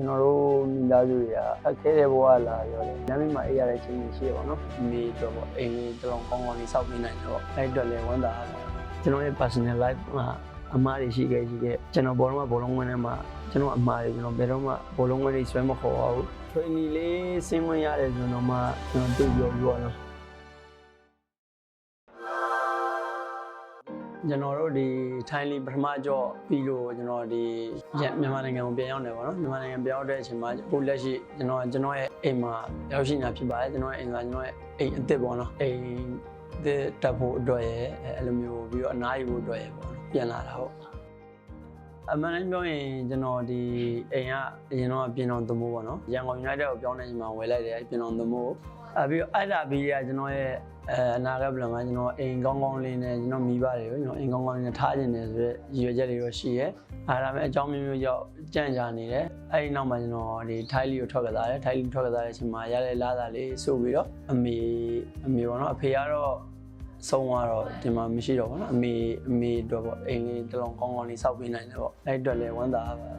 ကျွန်တော်တို့မိသားစုတွေကအခက်ခဲတဲ့ဘဝလာရောတယ်လမ်းမမှာအေးရတဲ့ချိန်ကြီးရှိရပါတော့အမေတို့ပေါ့အိမ်လေးတစ်လုံးကောင်းကောင်းလေးစောက်ပေးနိုင်တော့အဲ့အတွက်လည်းဝမ်းသာရတယ်ကျွန်တော်ရဲ့ personal life မှာအမားတွေရှိခဲ့ရှိခဲ့ကျွန်တော်ဘောလုံးမှာဘောလုံးဝင်ထဲမှာကျွန်တော်အမားတွေကျွန်တော်ဘယ်တော့မှဘောလုံးဝင်တွေဆွဲမခေါ်ပါဘူး training လေးဆင်းဝင်ရတယ်ဆိုတော့မှကျွန်တော်တွေ့ပြောပြီးတော့ ကျွန်တော်တို့ဒီထိုင်းလီပထမကြော့ပြီးလို့ကျွန်တော်ဒီမြန်မာနိုင်ငံကိုပြန်ရောက်နေပါတော့မြန်မာနိုင်ငံပြန်ရောက်တဲ့အချိန်မှာအခုလက်ရှိကျွန်တော်ကျွန်တော်ရဲ့အိမ်မှာရောက်ရှိနေတာဖြစ်ပါတယ်ကျွန်တော်ရဲ့အိမ်ကကျွန်တော်ရဲ့အိမ်အစ်စ်ပေါ့နော်အိမ်အစ်တက်ဖို့အတွက်ရဲ့အဲ့လိုမျိုးပြီးတော့အနားယူဖို့အတွက်ရဲ့ပေါ့နော်ပြန်လာတာဟုတ်အမှန်တမ်းပြောရင်ကျွန်တော်ဒီအိမ်ကအရင်တော့ပြင်တော်သမိုးပေါ့နော်ရန်ကုန် United ကိုပြောင်းနေချိန်မှာဝယ်လိုက်တယ်ပြင်တော်သမိုးအဲပြီးတော့အဲ့ဒါပြီးရကျွန်တော်ရဲ့ အဲအနာဂတ်ဘယ်လိုမှကျွန်တော်အိမ်ကောင်းကောင်းလေးနဲ့ကျွန်တော်မိဘတွေကိုကျွန်တော်အိမ်ကောင်းကောင်းလေးနဲ့ထားခြင်းနဲ့ဆိုရက်ရည်ရွယ်ချက်တွေတော့ရှိရဲအဲဒါမဲ့အကြောင်းမျိုးမျိုးကြောင့်ကြန့်ကြာနေတယ်အဲဒီနောက်မှာကျွန်တော်ဒီထိုင်းလီကိုထွက်ကစားတယ်ထိုင်းလီထွက်ကစားတဲ့အချိန်မှာရတဲ့လာတာလေးဆိုပြီးတော့အမေအမေပေါ့နော်အဖေကတော့ဆုံးသွားတော့ဒီမှာမရှိတော့ဘူးနော်အမေအမေအတွက်ပေါ့အိမ်လေးတလုံးကောင်းကောင်းလေးစောက်ပေးနိုင်တယ်ပေါ့အဲ့အတွက်လည်းဝမ်းသာပါ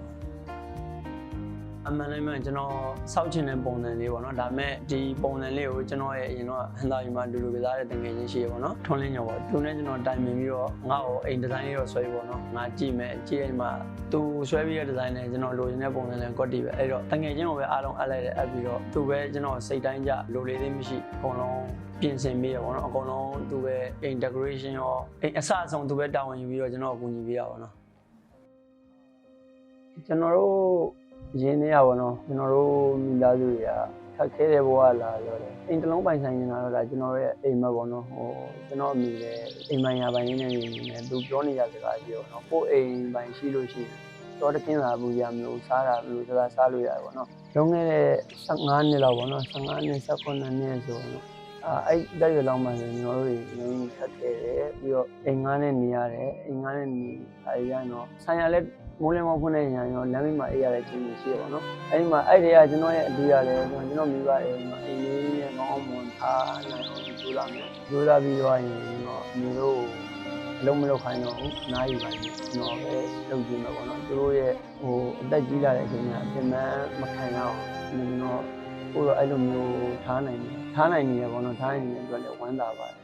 အမှန်လည်းမှန်ကျွန်တော်စောက်ချင်တဲ့ပုံစံလေးပေါ့နော်ဒါပေမဲ့ဒီပုံစံလေးကိုကျွန်တော်ရဲ့အရင်တော့ဟန်သာယူမှာလူလူကစားတဲ့တငယ်ချင်းရှိရပေါ့နော်ထွန်းလင်းညော်ပေါ့သူနဲ့ကျွန်တော်တိုင်ပင်ပြီးတော့ငါ့ကိုအိမ်ဒီဇိုင်းလေးတော့ဆွဲပြီးပေါ့နော်ငါကြည့်မယ်ကြည့်ရင်မှသူဆွဲပြီးတဲ့ဒီဇိုင်းနဲ့ကျွန်တော်လိုချင်တဲ့ပုံစံနဲ့ကွက်တီပဲအဲ့တော့တငယ်ချင်းကိုပဲအားလုံးအပ်လိုက်တဲ့အပ်ပြီးတော့သူပဲကျွန်တော်စိတ်တိုင်းကြလိုလေးသေးမရှိအကုန်လုံးပြင်ဆင်ပေးရပါတော့အကုန်လုံးသူပဲအိမ် decoration ရောအိမ်အစအဆုံးသူပဲတာဝန်ယူပြီးတော့ကျွန်တော်အကူအညီပေးရပါတော့ကျွန်တော်တို့ ရင်းနေရပါတော့ကျွန်တော်တို့မိသားစုတွေကခက်ခဲတဲ့ဘဝလာရောတယ်အိမ်တစ်လုံးပိုင်ဆိုင်နေတာတော့ဒါကျွန်တော်ရဲ့အိမ်မပေါ့နော်ဟိုကျွန်တော်အမိလည်းအိမ်ပိုင်ရပိုင်နေနေနေသူပြောနေရစကားကြီးပေါ့နော်ကိုယ်အိမ်ပိုင်ရှိလို့ရှိရင်တော့တကင်းလာဘူးရမျိုးစားတာမျိုးစကားစားလို့ရတယ်ပေါ့နော်လုံးခဲ့တဲ့15နှစ်လောက်ပေါ့နော်15နှစ်18နှစ်ဆိုတော့အာအဲ့တက်ရွယ်လောက်မှဆိုကျွန်တော်တို့တွေငင်းခက်ခဲတယ်ပြီးတော့အိမ်ငားနဲ့နေရတယ်အိမ်ငားနဲ့နေအဲရတော့ဆိုင်ရလဲ မိုးလင်းမောဖွင့်တဲ့ညာရောလမ်းမမှာအေးရတဲ့ချင်းရှိရပါတော့အဲ့ဒီမှာအဲ့ဒီကကျွန်တော်ရဲ့အတူရတယ်ကျွန်တော်မိဘအိမ်မှာအိမ်လေးနဲ့ကောင်းအောင်မွန်ထားနိုင်အောင်ကြိုးလာမယ်ကြိုးစားပြီးတော့ရင်တော့မျိုးတို့အလုံးမလုံးခိုင်းတော့ဘူးနားယူပါရင်ကျွန်တော်ပဲလုပ်ကြည့်မှာပေါ့နော်သူတို့ရဲ့ဟိုအသက်ကြီးလာတဲ့အချိန်ကအပြင်မမခံရအောင်ကျွန်တော်ဟိုတော့အဲ့လိုမျိုးထားနိုင်တယ်ထားနိုင်နေရပေါ့နော်ထားနိုင်နေတဲ့အတွက်လည်းဝမ်းသာပါတယ်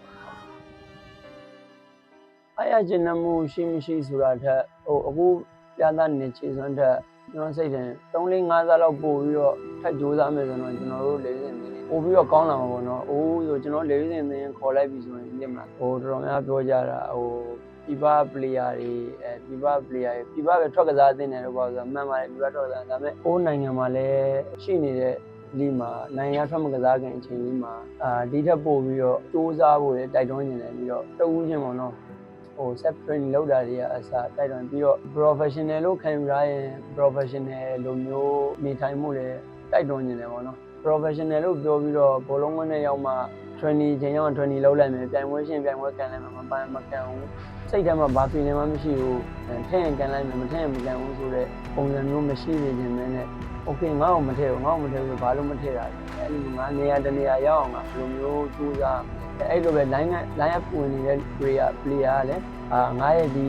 အားရကျင်မှုရှိမရှိဆိုတာထက်ဟိုအခု ပြသနေတဲ့ခြေစွမ်းထက်ကျွန်တော်စိတ်တယ်3 4 5စားလောက်ပို့ပြီးတော့ထပ်ကြိုးစားမယ်ဆိုတော့ကျွန်တော်တို့လေးစင်နေပို့ပြီးတော့ကောင်းလာမှာပေါ့နော်။အိုးဆိုကျွန်တော်လေးစင်သင်ခေါ်လိုက်ပြီဆိုရင်ဒီမှာဟိုတော်တော်များပြောကြတာဟိုပြပပလေယာတွေအဲပြပပလေယာတွေပြပပဲထွက်ကစားသင်းတယ်လို့ပြောဆိုမှန်ပါတယ်ပြပထွက်ကစားဒါပေမဲ့အိုးနိုင်ငံမှာလည်းရှိနေတဲ့လီမှာနိုင်ငံထွက်မကစားခင်အချိန်လေးမှာအာဒီထက်ပို့ပြီးတော့စူးစမ်းဖို့လည်းတိုက်တွန်းနေတယ်ပြီးတော့တဝူးချင်းပေါ့နော် ဟို set training လောက်တာတွေကအစားတိုက်တွန်းပြီးတော့ professional လို့ခံယူရရင် professional လိုမျိုးနေထိုင်မှုလည်းတိုက်တွန်းနေတယ်ပေါ့နော် professional လို့ပြောပြီးတော့ဘောလုံးဝင်းနဲ့ရောက်မှ training ချိန်ရောက် training လုပ်လိုက်မယ်ပြိုင်ပွဲရှင်ပြိုင်ပွဲကန်လိုက်မယ်မပန်းမကန်ဘူးစိတ်ထဲမှာဘာ feeling မှမရှိဘူးထည့်ရင်ကန်လိုက်မယ်မထည့်ရင်မကန်ဘူးဆိုတော့ပုံစံမျိုးမရှိနေခြင်းပဲနဲ့ okay ငါ့ကိုမထည့်ဘူးငါ့ကိုမထည့်ဘူးဘာလို့မထည့်တာလဲအဲ့လိုငါနေရာတနေရာရောက်အောင်ငါဘယ်လိုမျိုးကြိုးစား အဲ့လိုပဲ line line up ဝင်နေတဲ့ player player ကလည်းအာငါရဲ့ဒီ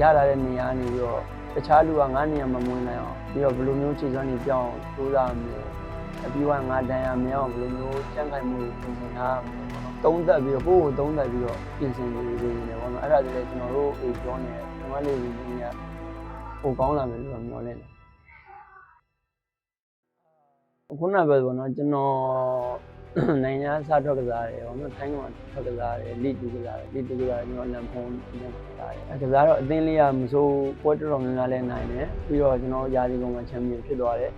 ရလာတဲ့နေရာနေပြီးတော့တခြားလူကငါနေရာမမဝင်နိုင်အောင်ပြီးတော့ဘယ်လိုမျိုးခြေစွမ်းတွေပြောင်းကြိုးစားမလဲအပြီးကငါတန်ရမရအောင်ဘယ်လိုမျိုးစံခိုင်မှုပြင်ဆင်ထားမလဲပေါ့နော်သုံးသက်ပြီးတော့ကိုယ့်ကိုသုံးသက်ပြီးတော့ပြင်ဆင်နေနေတယ်ပေါ့နော်အဲ့ဒါတည်းကျွန်တော်တို့အေးပြောနေတယ်ကျွန်တော်လေးကြီးကြီးကပိုကောင်းလာမယ်လို့မျှော်လင့်တယ်ခုနပဲပေါ့နော်ကျွန်တော် နိုင်ငံစားထွက်ကစားတယ်ပေါ့နော်ထိုင်းကထွက်ကစားတယ်လိတူကစားတယ်လိတူကစားတယ်ကျွန်တော်လန်ဖုန်းနဲ့ကစားတယ်အဲကစားတော့အသင်းလေးကမစိုးပွဲတော်တော်များများလဲနိုင်တယ်ပြီးတော့ကျွန်တော်ယာဒီကောင်မှာချန်ပီယံဖြစ်သွားတယ်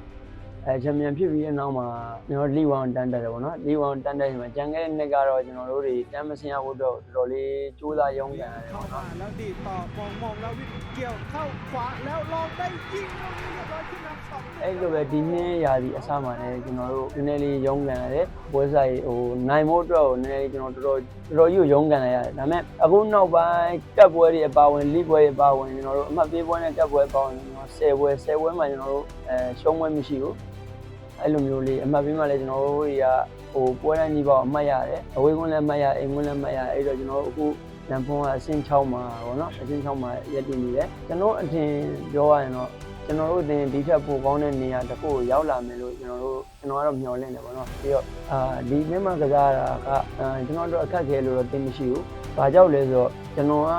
အဲချန်ပီယံဖြစ်ပြီးတဲ့နောက်မှာကျွန်တော်လီဝမ်တန်တက်တယ်ပေါ့နော်လီဝမ်တန်တက်ချိန်မှာကြံခဲ့တဲ့နှစ်ကတော့ကျွန်တော်တို့တွေတမ်းမစင်ရဖို့တော့တော်တော်လေးစူးစမ်းရုန်းကန်ရတယ် เข้า ပေါ့ มา နော် แล้วดีดต่อมองมองแล้ววิทย์เกี่ยวเข้าขวาแล้วลองได้ยิงลูกนี้เรียบร้อยขึ้นนำสอง အဲ့လိုပဲဒီနှစ်ရာသီအစမှာလည်းကျွန်တော်တို့နည်းနည်းလေးရုန်းကန်ရတယ်ပွဲဆိုင်ဟိုနိုင်မို့အတွက်ကိုနည်းနည်းလေးကျွန်တော်တော်တော်တော်ကြီးကိုရုန်းကန်လိုက်ရတယ်ဒါပေမဲ့အခုနောက်ပိုင်းကပ်ပွဲတွေအပါဝင်လိပွဲတွေအပါဝင်ကျွန်တော်တို့အမှတ်ပေးပွဲနဲ့ကပ်ပွဲအပါဝင်ကျွန်တော်10ပွဲ10ပွဲမှာကျွန်တော်တို့အဲရှုံးပွဲမရှိဘူး အဲ့လိုမျိုးလေးအမှတ်ပေးမှလည်းကျွန်တော်တို့တွေကဟိုပွဲတိုင်းကြီးပေါ့အမှတ်ရတယ်အဝေးကွင်းလည်းအမှတ်ရအိမ်ကွင်းလည်းအမှတ်ရအဲ့တော့ကျွန်တော်တို့အခုလန်ဖုန်းကအဆင့်6မှာပေါ့နော်အဆင့်6မှာရက်တည်နေတယ်ကျွန်တော်အထင်ပြောရရင်တော့ကျွန်တော်တို့အတင်းဒီထက်ပိုကောင်းတဲ့နေရာတစ်ခုကိုရောက်လာမယ်လို့ကျွန်တော်တို့ကျွန်တော်ကတော့မျှော်လင့်တယ်ပေါ့နော်ပြီးတော့အာဒီနေ့မှကစားတာကအာကျွန်တော်တို့အခက်အခဲလို့တော့သိမရှိဘူးဘာကြောင့်လဲဆိုတော့ကျွန်တော်က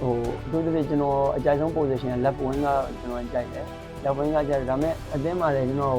ဟိုအထူးသဖြင့်ကျွန်တော်အကြိုက်ဆုံး position က left wing ကကျွန်တော်ကြိုက်တယ် left wing ကကြတယ်ဒါပေမဲ့အသင်းမှာလည်းကျွန်တော်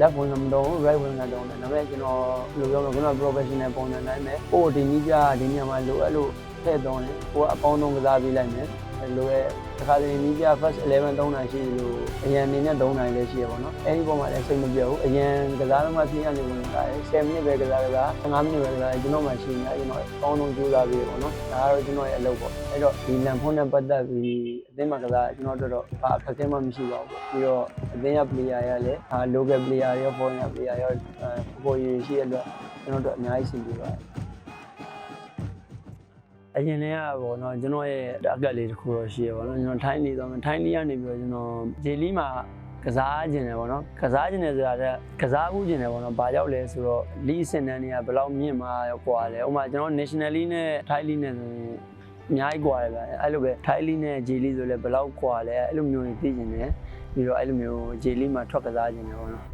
left wing ကမတော့ဘူး right wing ကတော့တယ်ဒါပေမဲ့ကျွန်တော်ဘယ်လိုပြောမလဲကျွန်တော် professional ပုံစံတိုင်းပဲဟိုဒီနည်းပြဒီနေရာမှာလိုအဲ့လိုထည့်သွင်းတယ်ကိုကအကောင်းဆုံးကစားပေးလိုက်မယ်အဲ့လိုပဲတစ်ခါတလေနည်းပြ first 11သုံးနိုင်ရှိလို့အရန်အနေနဲ့သုံးနိုင်လည်းရှိရပါတော့အဲ့ဒီပုံမှာလည်းစိတ်မပြောဘူးအရန်ကစားသမားဖြစ်ရနေဝင်လာတယ်10မိနစ်ပဲကစားကစား15မိနစ်ပဲကစားကျွန်တော်မှရှိနေကျွန်တော်အကောင်းဆုံးကြိုးစားပေးပါတော့ဒါကတော့ကျွန်တော်ရဲ့အလုပ်ပေါ့ အဲ့တော့ဒီလန်ဖုန်းနဲ့ပတ်သက်ပြီးအသင်းမှာကစားကျွန်တော်တို့တော့ဘာအခက်အခဲမှမရှိပါဘူးပြီးတော့အသင်းရ player ရလည်းအာ local player ရော foreign player ရောပေါ်ရရှိရတော့ကျွန်တော်တို့အများကြီးရှင်ပြပါတယ်အရင်တည်းကပေါ့နော်ကျွန်တော်ရဲ့အကက်လေးတစ်ခုတော့ရှိရပါတော့ကျွန်တော်ထိုင်းနေတော့ထိုင်းနေကနေပြီးတော့ကျွန်တော်ဂျေလီမှာကစားခြင်းတယ်ပေါ့နော်ကစားခြင်းတယ်ဆိုတာကကစားမှုခြင်းတယ်ပေါ့နော်ဘာကြောက်လဲဆိုတော့လီစင်တန်းတွေကဘယ်လောက်မြင့်မှာရောကွာလဲဥပမာကျွန်တော် national league နဲ့ thai league နဲ့ဆိုရင် အများကြီးကွာတယ်ဗျအဲ့လိုပဲ thai league နဲ့ j league ဆိုလဲဘယ်လောက်ကွာလဲအဲ့လိုမျိုးတွေသိခြင်းတယ်ပြီးတော့အဲ့လိုမျိုး j league မှာထွက်ကစားခြင်းတယ်ပေါ့နော်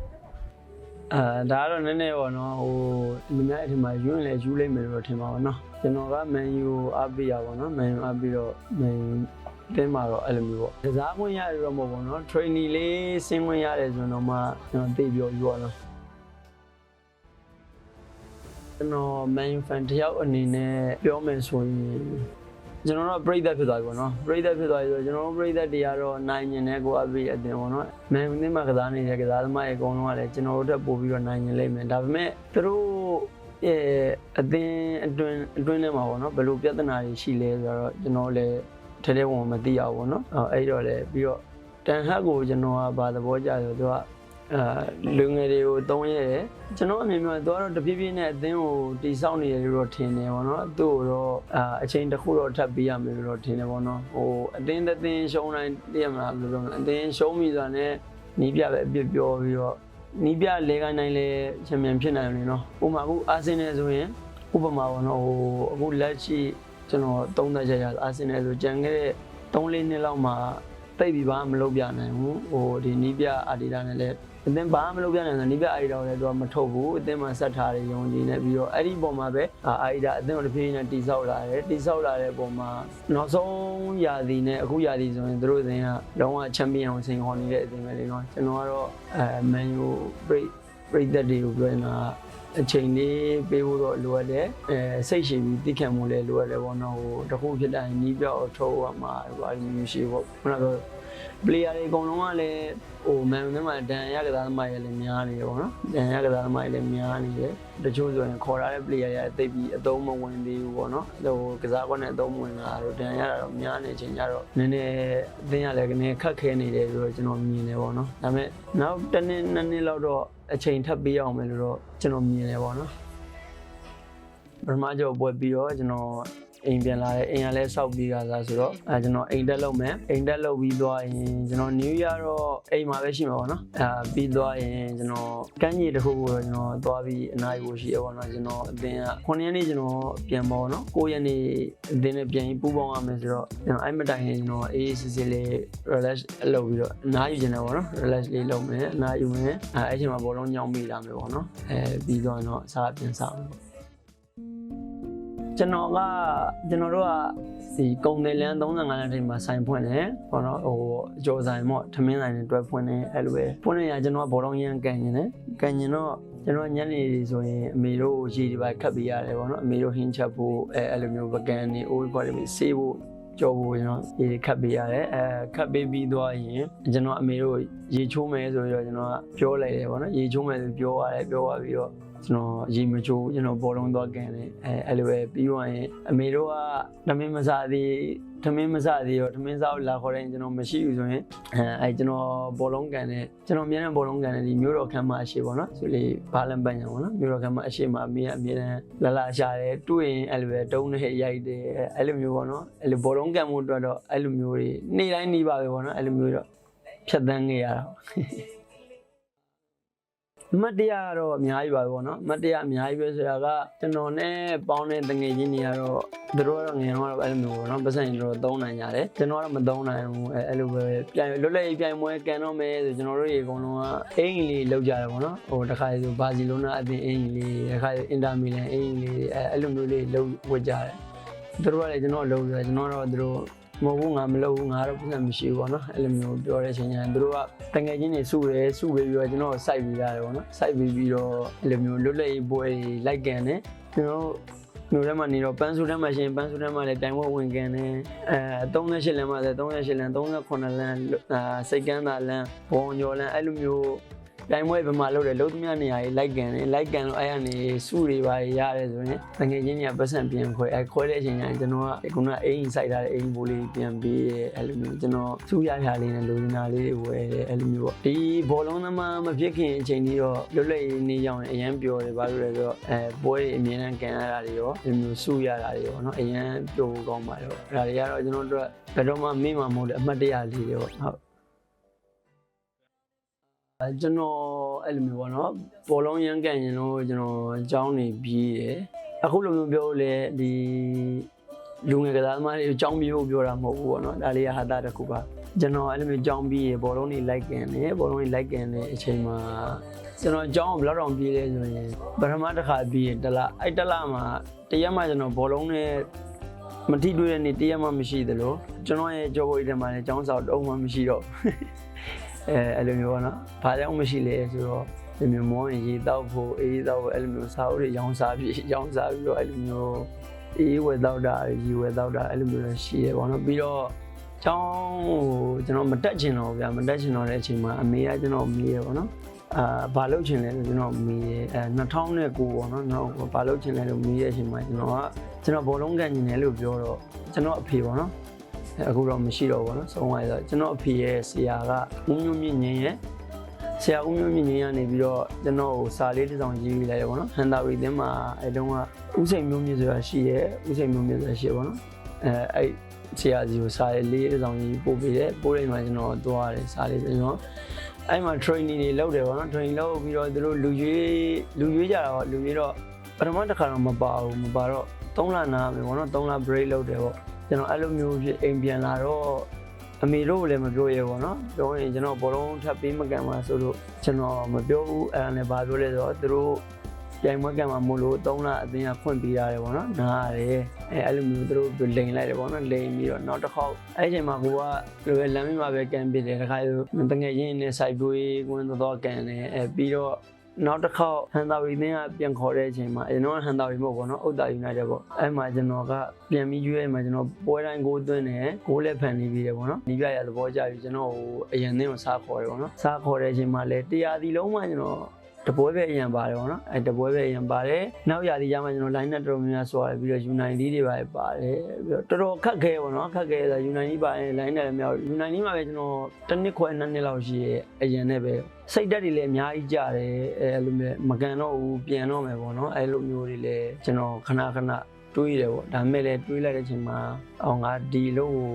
အာဒါကတော့နည်းနည်းပေါ့နော်ဟိုလူများအထင်မှာယူရင်လည်းယူလိုက်မယ်လို့ထင်ပါပါနော်ကျွန်တော်က Man U ကိုအားပေးရပါတော့ Man U အားပြီးတော့ Man U တင်းမှာတော့အဲ့လိုမျိုးပေါ့ကစားခွင့်ရတယ်တော့မဟုတ်ဘူးเนาะ training လေးဆင်းခွင့်ရတယ်ဆိုတော့မှကျွန်တော်သိပြောယူရအောင်ကျွန်တော် Man U fan တယောက်အနေနဲ့ပြောမယ်ဆိုရင် ကျွန်တော်တို့ပြိသက်ဖြစ်သွားပြီပေါ့နော်ပြိသက်ဖြစ်သွားပြီဆိုတော့ကျွန်တော်တို့ပြိသက်တွေကတော့နိုင်မြင်တဲ့ကိုအပိအတင်ပေါ့နော်မန်ဦးသင်းမှာကစားနေတဲ့ကစားသမားရဲ့အကုန်လုံးကလည်းကျွန်တော်တို့တက်ပို့ပြီးတော့နိုင်မြင်လိမ့်မယ်ဒါပေမဲ့သူတို့ရဲ့အသင်းအတွင်းအတွင်းထဲမှာပေါ့နော်ဘယ်လိုပြဿနာတွေရှိလဲဆိုတော့ကျွန်တော်လည်းထဲထဲဝင်မသိရဘူးပေါ့နော်အဲ့တော့လည်းပြီးတော့တန်ဟတ်ကိုကျွန်တော်ကဘာသဘောကျဆိုတော့သူက အာလူငယ်တွေကိုသုံးရတယ်ကျွန်တော်အမြင်မျိုးသူကတော့တဖြည်းဖြည်းနဲ့အသင်းကိုတိစောက်နေတယ်လို့တော့ထင်တယ်ပေါ့နော်သူ့ကိုတော့အာအချိန်တစ်ခုတော့ထပ်ပေးရမယ်လို့တော့ထင်တယ်ပေါ့နော်ဟိုအသင်းတစ်သင်းရှုံးတိုင်းသိရမလားဘယ်လိုပြောမလဲအသင်းရှုံးပြီဆိုတာနဲ့နီးပြပဲအပြစ်ပြောပြီးတော့နီးပြလဲကိုင်းတိုင်းလဲချန်ပီယံဖြစ်နိုင်တယ်နော်ဥပမာအခုအာဆင်နယ်ဆိုရင်ဥပမာပေါ့နော်ဟိုအခုလက်ရှိကျွန်တော်သုံးသက်ချက်ရအာဆင်နယ်ဆိုကြံခဲ့တဲ့3-4နှစ်လောက်မှာတိတ်ပြီးဘာမှမလုပ်ပြနိုင်ဘူးဟိုဒီနီးပြအာဒီတာနဲ့လည်း အသင်းဘာမှမလုပ်ပြနိုင်ဘူးနီးပြအာဒီတာကိုလည်းသူကမထုတ်ဘူးအသင်းမှာဆက်ထားတယ်ယုံကြည်နေပြီးတော့အဲ့ဒီပုံမှာပဲအာဒီတာအသင်းကိုတစ်ပြေးနဲ့တိဆောက်လာတယ်တိဆောက်လာတဲ့ပုံမှာနောက်ဆုံးယာဒီနဲ့အခုယာဒီဆိုရင်သူတို့အသင်းကလုံးဝချန်ပီယံကိုစိန်ခေါ်နေတဲ့အသင်းပဲလေနော်ကျွန်တော်ကတော့အဲမန်ယူပရိပရိသတ်တွေကိုပြောနေတာအချိန်လေးပေးဖို့တော့လိုအပ်တယ်အဲစိတ်ရှိပြီးသိခံမှုလည်းလိုအပ်တယ်ပေါ့နော်ဟိုတခုဖြစ်တိုင်းနီးပြောက်ထုတ်ရမှာဘာလို့မျိုးရှိပေါ့ခုနက player တွေအကုန်လုံးကလည်းဟိုမန်ယူမှာဒန်ရကစားသမားတွေလည်းများနေတယ်ပေါ့နော်ဒန်ရကစားသမားတွေလည်းများနေတယ်တချို့ဆိုရင်ခေါ်လာတဲ့ player တွေတိတ်ပြီးအသုံးမဝင်သေးဘူးပေါ့နော်ဟိုကစားကွက်နဲ့အသုံးမဝင်တာတော့ဒန်ရတာတော့များနေချိန်ကျတော့နည်းနည်းအသင်းရလည်းနည်းခက်ခဲနေတယ်လို့ကျွန်တော်မြင်တယ်ပေါ့နော်ဒါပေမဲ့နောက်တစ်နှစ်နှစ်နှစ်လောက်တော့အချိန်ထပ်ပေးအောင်မယ်လို့တော့ကျွန်တော်မြင်တယ်ပေါ့နော်ပထမကြောပွဲပြီးတော့ကျွန်တော် အိမ်ပြန်လာတယ်အိမ်ကလည်းစောက်ပြီးကြစားဆိုတော့အဲကျွန်တော်အိမ်တက်လုပ်မယ်အိမ်တက်လုပ်ပြီးသွားရင်ကျွန်တော် new year တော့အိမ်မှာပဲရှိမှာပေါ့နော်အဲပြီးသွားရင်ကျွန်တော်ကမ်းခြေတစ်ခုကိုတော့ကျွန်တော်သွားပြီးအနားယူဖို့ရှိရပါတော့ကျွန်တော်အတင်းက9ရက်နေ့ကျွန်တော်ပြန်ပါတော့နော်9ရက်နေ့အတင်းနဲ့ပြန်ပြီးပူးပေါင်းရမယ်ဆိုတော့ကျွန်တော်အဲ့မတိုင်ရင်ကျွန်တော်အေးစစ်စစ်လေး relax လုပ်ပြီးတော့အနားယူနေတယ်ပေါ့နော် relax လေးလုပ်မယ်အနားယူမယ်အဲအဲ့ချိန်မှာဘောလုံးညောင်းမိလာမယ်ပေါ့နော်အဲပြီးတော့တော့အစားပြန်စားမယ်ပေါ့ ကျွန်တော်ကကျွန်တော်တို့ကဒီကုံတယ်လန်း35လမ်းထိပ်မှာဆိုင်ဖွင့်တယ်ပေါ့နော်ဟိုအကျော်ဆိုင်ပေါ့ထမင်းဆိုင်တွေတွဲဖွင့်တယ်အဲ့လိုပဲဖွင့်နေရကျွန်တော်ကဘောလုံးရမ်းကန်နေတယ်ကန်နေတော့ကျွန်တော်ညနေဆိုရင်အမေတို့ရေဒီပါခတ်ပေးရတယ်ပေါ့နော်အမေတို့ဟင်းချက်ဖို့အဲအဲ့လိုမျိုးပကံနေအိုးခွက်တွေဆေးဖို့ကြော်ဖို့ကျွန်တော်ရေခတ်ပေးရတယ်အဲခတ်ပေးပြီးသွားရင်ကျွန်တော်အမေတို့ရေချိုးမယ်ဆိုပြီးတော့ကျွန်တော်ကပြောလိုက်တယ်ပေါ့နော်ရေချိုးမယ်ဆိုပြောရတယ်ပြောသွားပြီးတော့ ကျွန်တော်ရေမချိုးကျွန်တော်ဘောလုံးသွားကန်တယ်အဲအဲ့လိုပဲပြီးသွားရင်အမေတို့ကသမင်းမစားသေးသမင်းမစားသေးရောသမင်းစားကိုလာခေါ်တယ်ကျွန်တော်မရှိဘူးဆိုရင်အဲအဲကျွန်တော်ဘောလုံးကန်တယ်ကျွန်တော်အမြဲတမ်းဘောလုံးကန်တယ်ဒီမျိုးတော်ခမ်းမအရှိပေါ့နော်ဆိုလေဘာလန်ပန်းညာပေါ့နော်မျိုးတော်ခမ်းမအရှိမှာအမေကအမြဲတမ်းလာလာရှာတယ်တွေ့ရင်အဲ့လိုပဲတုံးနဲ့ရိုက်တယ်အဲ့လိုမျိုးပေါ့နော်အဲ့လိုဘောလုံးကန်မှုအတွက်တော့အဲ့လိုမျိုးတွေနေ့တိုင်းနေပါပဲပေါ့နော်အဲ့လိုမျိုးတော့ဖြတ်သန်းခဲ့ရတာပေါ့ မတ်တရားကတော့အများကြီးပါပဲပေါ့နော်မတ်တရားအများကြီးပဲဆိုတာကကျွန်တော်နဲ့ပေါင်းတဲ့တငယ်ချင်းတွေကတော့သူတို့ကတော့ငယ်တော့အဲ့လိုမျိုးပေါ့နော်ပတ်စံရင်တို့သုံးနိုင်ကြတယ်ကျွန်တော်ကတော့မသုံးနိုင်ဘူးအဲအဲ့လိုပဲပြန်လွတ်လပ်ရေးပြိုင်ပွဲကန်တော့မယ်ဆိုကျွန်တော်တို့ရေအကုန်လုံးကအင်ကြီးလေးလောက်ကြတယ်ပေါ့နော်ဟိုတစ်ခါဆိုဘာစီလိုနာအသင်းအင်ကြီးလေးတစ်ခါအင်တာမီလန်အင်ကြီးလေးအဲအဲ့လိုမျိုးလေးလောက်ဝတ်ကြတယ်သူတို့ကလည်းကျွန်တော်လှုပ်တယ်ကျွန်တော်တော့သူတို့ မဟုတ်ဘူးငါမလုပ်ဘူးငါတော့ပြန်မရှိဘူးပေါ့နော်အဲ့လိုမျိုးပြောတဲ့အချိန်ကျရင်သူတို့ကတငယ်ချင်းတွေစုတယ်စုပြီးပြီးတော့ကျွန်တော်ကိုစိုက်ပြီးရတယ်ပေါ့နော်စိုက်ပြီးပြီးတော့အဲ့လိုမျိုးလွတ်လပ်ရေးပွဲတွေလိုက်ကန်တယ်ကျွန်တော်တို့မြို့ထဲမှာနေတော့ပန်းစုထဲမှာရှင်ပန်းစုထဲမှာလည်းတိုင်ဝက်ဝင်ကန်တယ်အဲ38လမ်းမှာလည်း38လမ်း38လမ်းအာစိတ်ကန်းသာလမ်းဘောင်ကျော်လမ်းအဲ့လိုမျိုး တိုင်ဝက်ဘယ်မှာလုပ်တယ်လုံးသမျှနေရာကြီးလိုက်ကန်တယ်လိုက်ကန်လို့အဲ့ကနေစုတွေပါရတယ်ဆိုရင်တကယ်ချင်းကြီးပတ်စံပြန်ခွဲအဲခွဲတဲ့အချိန်ကျရင်ကျွန်တော်ကခုနအိမ်စိုက်ထားတဲ့အိမ်ဘိုးလေးပြန်ပေးတယ်အဲ့လိုမျိုးကျွန်တော်စုရရလေးနဲ့လိုချင်တာလေးတွေဝယ်တယ်အဲ့လိုမျိုးပေါ့ဒီဘောလုံးသမားမဖြစ်ခင်အချိန်ကြီးတော့လွတ်လပ်ရေးနေကြောင်အရန်ပျော်တယ်ဘာလို့လဲဆိုတော့အဲပွဲတွေအမြဲတမ်းကန်ရတာတွေရောဒီမျိုးစုရတာတွေရောเนาะအရန်ပျော်ဖို့ကောင်းပါတယ်ပေါ့အဲ့ဒါတွေကတော့ကျွန်တော်တို့ကဘယ်တော့မှမေ့မှာမဟုတ်တဲ့အမှတ်တရလေးတွေပေါ့ဟုတ်အဲ ကျွန်တော်အဲ့လိုမျိုးပေါ့နော်ဘောလုံးရမ်းကန်ရင်တော့ကျွန်တော်အကြောင်းနေပြီးတယ်အခုလိုမျိုးပြောလဲဒီလူငယ်ကစားသမားတွေအကြောင်းပြေဖို့ပြောတာမဟုတ်ဘူးပေါ့နော်ဒါလေးကဟာတာတစ်ခုပါကျွန်တော်အဲ့လိုမျိုးအကြောင်းပြီးရဘောလုံးတွေလိုက်ကန်တယ်ဘောလုံးတွေလိုက်ကန်တဲ့အချိန်မှာကျွန်တော်အကြောင်းကိုဘယ်လောက်တောင်ပြေးလဲဆိုရင်ပထမတစ်ခါပြီးရင်တစ်လအဲ့တစ်လမှာတရက်မှကျွန်တော်ဘောလုံးနဲ့မထိတွေ့တဲ့နေ့တရက်မှမရှိသလိုကျွန်တော်ရဲ့ကြော်ဘိုးတွေမှာလည်းအကြောင်းစာတုံးမှမရှိတော့ဘူး အဲအဲ့လိုမျိုးပေါ့နော်။ဘာကြောင့်မရှိလဲဆိုတော့ဒီမျိုးမောရင်ရေတောက်ဖို့အေးတောက်ဖို့အဲ့လိုမျိုးစာအုပ်တွေရောင်းစားပြီးရောင်းစားပြီးတော့အဲ့လိုမျိုးအေးဝယ်တောက်တာရေဝယ်တောက်တာအဲ့လိုမျိုးလည်းရှိတယ်ပေါ့နော်။ပြီးတော့ကျောင်းဟိုကျွန်တော်မတက်ချင်တော့ဘူးဗျာမတက်ချင်တော့တဲ့အချိန်မှာအမေကကျွန်တော်မေးရပေါ့နော်။အာဘာလုပ်ချင်လဲဆိုကျွန်တော်မေးရအဲ2009ပေါ့နော်။နောက်ဘာလုပ်ချင်လဲလို့မေးရတဲ့အချိန်မှာကျွန်တော်ကကျွန်တော်ဘောလုံးကန်ချင်တယ်လို့ပြောတော့ကျွန်တော်အဖေပေါ့နော်။ အခုတော့မရှိတော့ဘူးเนาะဆုံးသွားရဆိုကျွန်တော်အဖေရဲ့ဆရာကဦးမျိုးမြင့်ငင်းရဲ့ဆရာဦးမျိုးမြင့်ငင်းကနေပြီးတော့ကျွန်တော်ကိုစာလေးတစ်စောင်ရေးပြီးလိုက်တယ်ပေါ့နော်ဟန်တာဝီတင်းမှာအဲတုန်းကဦးစိန်မျိုးမြင့်ဆိုတာရှိရဲ့ဦးစိန်မျိုးမြင့်ဆိုတာရှိပေါ့နော်အဲအဲ့ဆရာကြီးကိုစာလေးတစ်စောင်ရေးပို့ပေးတယ်ပို့လိုက်မှကျွန်တော်သွားတယ်စာလေးကျွန်တော်အဲ့မှာ training တွေလုပ်တယ်ပေါ့နော် training လုပ်ပြီးတော့သူတို့လူရွေးလူရွေးကြတာပေါ့လူရွေးတော့ပထမတစ်ခါတော့မပါဘူးမပါတော့3လနာမယ်ပေါ့နော်3လ break လုပ်တယ်ပေါ့ ကျွန်တော်အဲ့လိုမျိုးဖြစ်အိမ်ပြန်လာတော့အမေတို့လည်းမပြောရဲပေါ့နော်ပြောရင်ကျွန်တော်ဘောလုံးထပ်ပေးမကန်ပါဆိုလို့ကျွန်တော်မပြောဘူးအဲ့ဒါနဲ့ဘာပြောလဲဆိုတော့သူတို့ပြိုင်ပွဲကန်မှာမို့လို့3လအသင်းကဖွင့်ပေးရတယ်ပေါ့နော်နားရတယ်အဲအဲ့လိုမျိုးသူတို့လိန်လိုက်တယ်ပေါ့နော်လိန်ပြီးတော့နောက်တစ်ခေါက်အဲ့အချိန်မှာကိုကလိုပဲလမ်းမမှာပဲကန်ပစ်တယ်တခါတကယ်ရင်းနဲ့စိုက်ပွေးကွင်းတော့ကန်တယ်အဲပြီးတော့ နောက်တစ်ခေါက်ဟန်တာဝီသင်းကပြန်ခေါ်တဲ့အချိန်မှာကျွန်တော်ကဟန်တာဝီမဟုတ်ဘောနော်ဥတာယူနိုက်တက်ပေါ့အဲ့မှာကျွန်တော်ကပြန်ပြီးရွေးအဲ့မှာကျွန်တော်ပွဲတိုင်းကိုသွင်းတယ်ကိုလည်းဖန်နေပြီးတယ်ပေါ့နော်ဒီပြရသဘောကျပြီကျွန်တော်ဟိုအရင်သင်းကိုစားခေါ်တယ်ပေါ့နော်စားခေါ်တဲ့အချိန်မှာလည်းတရားစီလုံးမှကျွန်တော် တပွဲပဲအရင်ပါတယ်ပေါ့နော်အဲတပွဲပဲအရင်ပါတယ်နောက်ရာသီကျမှကျွန်တော် line နဲ့တော်တော်များများဆွာတယ်ပြီးတော့ U90 တွေပါပါတယ်ပြီးတော့တော်တော်ခက်ခဲပေါ့နော်ခက်ခဲဆို U90 ပါရင် line နဲ့လည်းမရဘူး U90 မှာပဲကျွန်တော်တစ်နှစ်ခွဲနှစ်နှစ်လောက်ရှိရဲ့အရင်နဲ့ပဲစိတ်ဓာတ်တွေလည်းအများကြီးကြတယ်အဲအဲ့လိုမျိုးမကန်တော့ဘူးပြန်တော့မယ်ပေါ့နော်အဲ့လိုမျိုးတွေလည်းကျွန်တော်ခဏခဏ တွေးတယ်ပေါ့ဒါပေမဲ့လည်းတွေးလိုက်တဲ့အချိန်မှာအောင်ငါဒီလို့ကို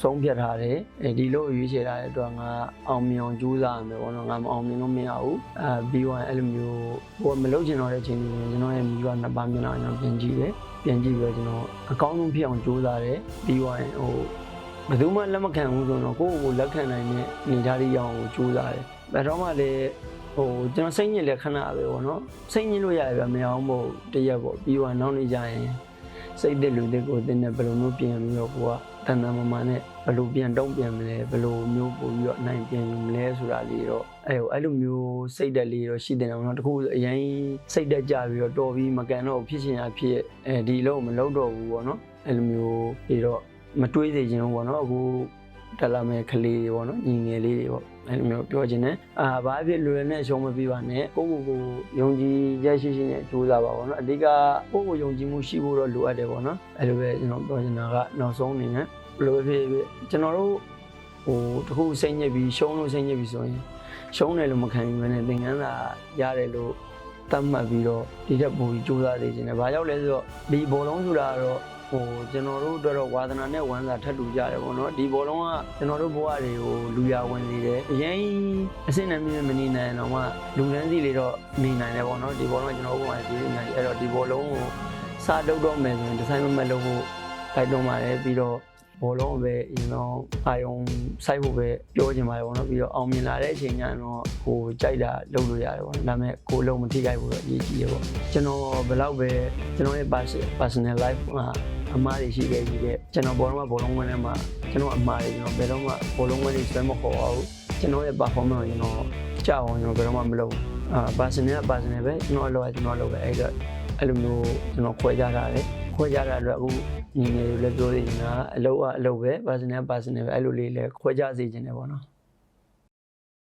ဆုံးဖြတ်ထားတယ်အဲဒီလို့ရွေးချယ်ထားတဲ့အတွက်ငါအောင်မြင်အောင်ကြိုးစားရမယ်ပေါ့နော်ငါမအောင်မြင်လို့မရဘူးအဲ B1 အဲ့လိုမျိုးဟိုမလုပ်ချင်တော့တဲ့အချိန်ကြီးကျွန်တော်ရဲ့မိဘနှစ်ပါးမျက်နှာကျွန်တော်ပြန်ကြည့်တယ်ပြန်ကြည့်ပြီးတော့ကျွန်တော်အကောင်းဆုံးဖြစ်အောင်ကြိုးစားတယ် B1 ဟိုဘယ်သူမှလက်မခံဘူးဆိုတော့ကိုယ့်ကိုယ်လက်ခံနိုင်တဲ့အနေအထားလေးရအောင်ကိုကြိုးစားတယ်ဘယ်တော့မှလည်းဟိုကျွန်တော်စိတ်ညစ်လည်းခဏပဲပေါ့နော်စိတ်ညစ်လို့ရတယ်ဗျမရအောင်မို့တရက်ပေါ့ပြီးတော့နောက်နေကြရင် စိတ်သက်လူသက်ကိုတင်းနဲ့ဘယ်လိုမျိုးပြင်ပြီးတော့ကိုကတန်တန်မာမာနဲ့ဘယ်လိုပြန်တုံးပြန်မလဲဘယ်လိုမျိုးပို့ပြီးတော့အနိုင်ပြန်ယူမလဲဆိုတာလေးတော့အဲဟိုအဲ့လိုမျိုးစိတ်သက်လေးတော့ရှိတယ်တော့နော်တခုအရင်စိတ်သက်ကြပြီးတော့တော်ပြီးမကန်တော့ဖြစ်ချင်ရဖြစ်အဲဒီလုံးမလုပ်တော့ဘူးပေါ့နော်အဲ့လိုမျိုးပြီးတော့မတွေးစေချင်ဘူးပေါ့နော်အခု တက်လာမဲ့ကလေးတွေပေါ့နော်ညီငယ်လေးတွေပေါ့အဲ့လိုမျိုးပြောချင်တယ်အာဘာဖြစ်လွယ်နဲ့ရှုံးမပြီးပါနဲ့ကိုယ့်ကိုယ်ကိုယုံကြည်ရရှိရှိနဲ့ကြိုးစားပါပေါ့နော်အဓိကကိုယ့်ကိုယုံကြည်မှုရှိဖို့တော့လိုအပ်တယ်ပေါ့နော်အဲ့လိုပဲကျွန်တော်ပြောချင်တာကနောက်ဆုံးအနေနဲ့ဘယ်လိုပဲဖြစ်ဖြစ်ကျွန်တော်တို့ဟိုတခုစိတ်ညစ်ပြီးရှုံးလို့စိတ်ညစ်ပြီးဆိုရင်ရှုံးတယ်လို့မခံယူဘဲနဲ့သင်ခန်းစာရတယ်လို့တတ်မှတ်ပြီးတော့ဒီတက်ပူကြီးစူးစမ်းနေခြင်းတယ်။ဘာကြောင့်လဲဆိုတော့ဒီဘောလုံးဆိုတာကတော့ ဟိုကျွန်တော်တို့အတွက်တော့ဝါသနာနဲ့ဝမ်းစာထပ်တူကြတယ်ပေါ့နော်။ဒီဘောလုံးကကျွန်တော်တို့ဘဝတွေကိုလူရဝင်စေတယ်။အရင်အစင်းနဲ့မြင်မနေနိုင်တော့မှလူလန်းစီလေးတော့နေနိုင်တယ်ပေါ့နော်။ဒီဘောလုံးကကျွန်တော်တို့ဘဝမှာဒီလိုနေအဲ့တော့ဒီဘောလုံးကိုစလုပ်တော့မယ်ဆိုရင်ဒီဇိုင်းမမလုပ်ဖို့တိုက်တွန်းပါတယ်ပြီးတော့ဘောလုံးပဲအရင်တော့အာယုံစိုက်ဖို့ပဲပြောချင်ပါတယ်ပေါ့နော်ပြီးတော့အောင်မြင်လာတဲ့အချိန်ကျရင်တော့ကိုကြိုက်တာလုပ်လို့ရတယ်ပေါ့နော်ဒါပေမဲ့ကိုလုံးမထိခိုက်ဘူးတော့အရေးကြီးရပေါ့ကျွန်တော်ဘယ်တော့ပဲကျွန်တော်ရဲ့ personal life မှာ အမားတွေရှိခဲ့ကြီးတဲ့ကျွန်တော်ဘောလုံးကဘောလုံးဝင်ထဲမှာကျွန်တော်အမားတွေကျွန်တော်ဘယ်တော့မှဘောလုံးဝင်တွေဆွဲမခေါ်ပါဘူးကျွန်တော်ရဲ့ performance ကိုကျွန်တော်ကြောက်အောင်ကျွန်တော်ဘယ်တော့မှမလုပ်ဘူးအာ personal က personal ပဲကျွန်တော်အလုပ်ကကျွန်တော်အလုပ်ပဲအဲ့တော့အဲ့လိုမျိုးကျွန်တော်ခွဲခြားထားတယ်ခွဲခြားတာအတွက်အခုညီငယ်တွေလည်းပြောနေနေတာအလုပ်ကအလုပ်ပဲ personal personal ပဲအဲ့လိုလေးလည်းခွဲခြားစေချင်တယ်ပေါ့နော်